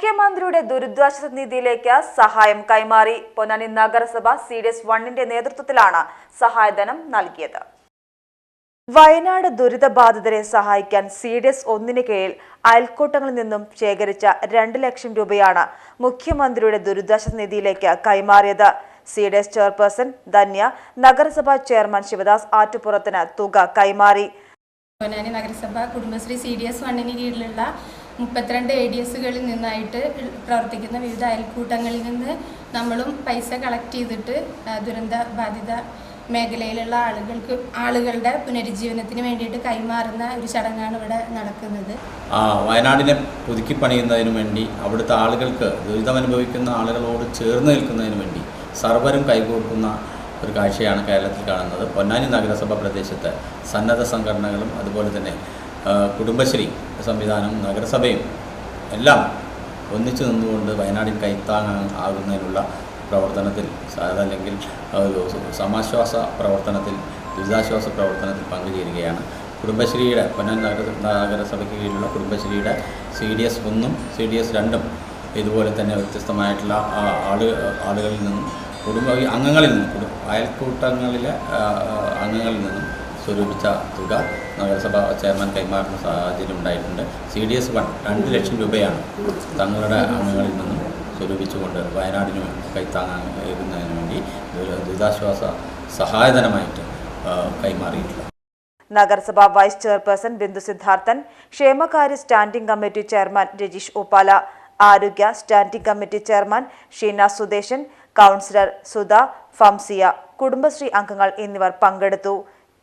മുഖ്യമന്ത്രിയുടെ ദുരിതാശ്വാസ നിധിയിലേക്ക് സഹായം കൈമാറി. പൊന്നാനി നഗരസഭ സി ഡി എസ് വണ്ണിന്റെ നേതൃത്വത്തിലാണ് സഹായധനം നൽകിയത്. വയനാട് ദുരിതബാധിതരെ സഹായിക്കാൻ സി ഡി എസ് ഒന്നിന് കീഴിൽ അയൽക്കൂട്ടങ്ങളിൽ നിന്നും ശേഖരിച്ച രണ്ട് ലക്ഷം രൂപയാണ് മുഖ്യമന്ത്രിയുടെ ദുരിതാശ്വാസ നിധിയിലേക്ക് കൈമാറിയത്. C D S chairperson Dhanya നഗരസഭാ ചെയർമാൻ ശിവദാസ് ആറ്റുപുറത്തിന് തുക കൈമാറി. പൊന്നാനി നഗരസഭ കുടുംബശ്രീ സി ഡി എസ് വണ്ണിന് കീഴിലുള്ള മുപ്പത്തിരണ്ട് എ ഡി എസുകളിൽ നിന്നായിട്ട് പ്രവർത്തിക്കുന്ന വിവിധ അയൽക്കൂട്ടങ്ങളിൽ നിന്ന് നമ്മളും പൈസ കളക്ട് ചെയ്തിട്ട് ദുരന്ത ബാധിത മേഖലയിലുള്ള ആളുകൾക്ക് ആളുകളുടെ പുനരുജ്ജീവനത്തിന് വേണ്ടിയിട്ട് കൈമാറുന്ന ഒരു ചടങ്ങാണ് ഇവിടെ നടക്കുന്നത്. ആ, വയനാടിനെ പുതുക്കി പണിയുന്നതിനു വേണ്ടി അവിടുത്തെ ആളുകൾക്ക് ദുരിതം അനുഭവിക്കുന്ന ആളുകളോട് ചേർന്ന് നിൽക്കുന്നതിന് വേണ്ടി സർവരും കൈകോർക്കുന്ന ഒരു കാഴ്ചയാണ് കേരളത്തിൽ കാണുന്നത്. പൊന്നാനി നഗരസഭ പ്രദേശത്ത് സന്നദ്ധ സംഘടനകളും അതുപോലെ തന്നെ കുടുംബശ്രീ സംവിധാനം നഗരസഭയും എല്ലാം ഒന്നിച്ചു നിന്നുകൊണ്ട് വയനാടിൻ കൈത്താങ്ങാൻ ആകുന്നതിനുള്ള പ്രവർത്തനത്തിൽ അതല്ലെങ്കിൽ സമാശ്വാസ പ്രവർത്തനത്തിൽ ദുരിതാശ്വാസ പ്രവർത്തനത്തിൽ പങ്കുചേരുകയാണ്. കുടുംബശ്രീയുടെ പൊന്നാൻ നഗര നഗരസഭയ്ക്ക് കീഴിലുള്ള കുടുംബശ്രീയുടെ സി ഡി എസ് ഒന്നും സി ഡി എസ് രണ്ടും ഇതുപോലെ തന്നെ വ്യത്യസ്തമായിട്ടുള്ള ആൾ ആളുകളിൽ നിന്നും കുടുംബ അംഗങ്ങളിൽ നിന്നും കുടു- അയൽക്കൂട്ടങ്ങളിലെ അംഗങ്ങളിൽ നിന്നും സ്വരൂപിച്ച തുക നഗരസഭാ ചെയർമാൻ കൈമാറുന്ന സാഹചര്യം ഉണ്ടായിട്ടുണ്ട് സി ഡി എസ് വൺ രണ്ട് ലക്ഷം രൂപയാണ് തങ്ങളുടെ അംഗങ്ങളിൽ നിന്നും സ്വരൂപിച്ചുകൊണ്ട് വയനാടിന് കൈത്താങ്ങുന്നതിന് വേണ്ടി ദുരി- ദുരിതാശ്വാസ സഹായധനമായിട്ട് കൈമാറിയിട്ടുണ്ട് നഗരസഭ വൈസ് ചെയർപേഴ്സൺ ബിന്ദു സിദ്ധാർത്ഥൻ ക്ഷേമകാര്യ standing committee chairman Rajeesh Uppala ആരോഗ്യ standing committee chairman Sheena Sudeshan councillor Sudha Famsiya Kudumbashree അംഗങ്ങൾ എന്നിവർ പങ്കെടുത്തു.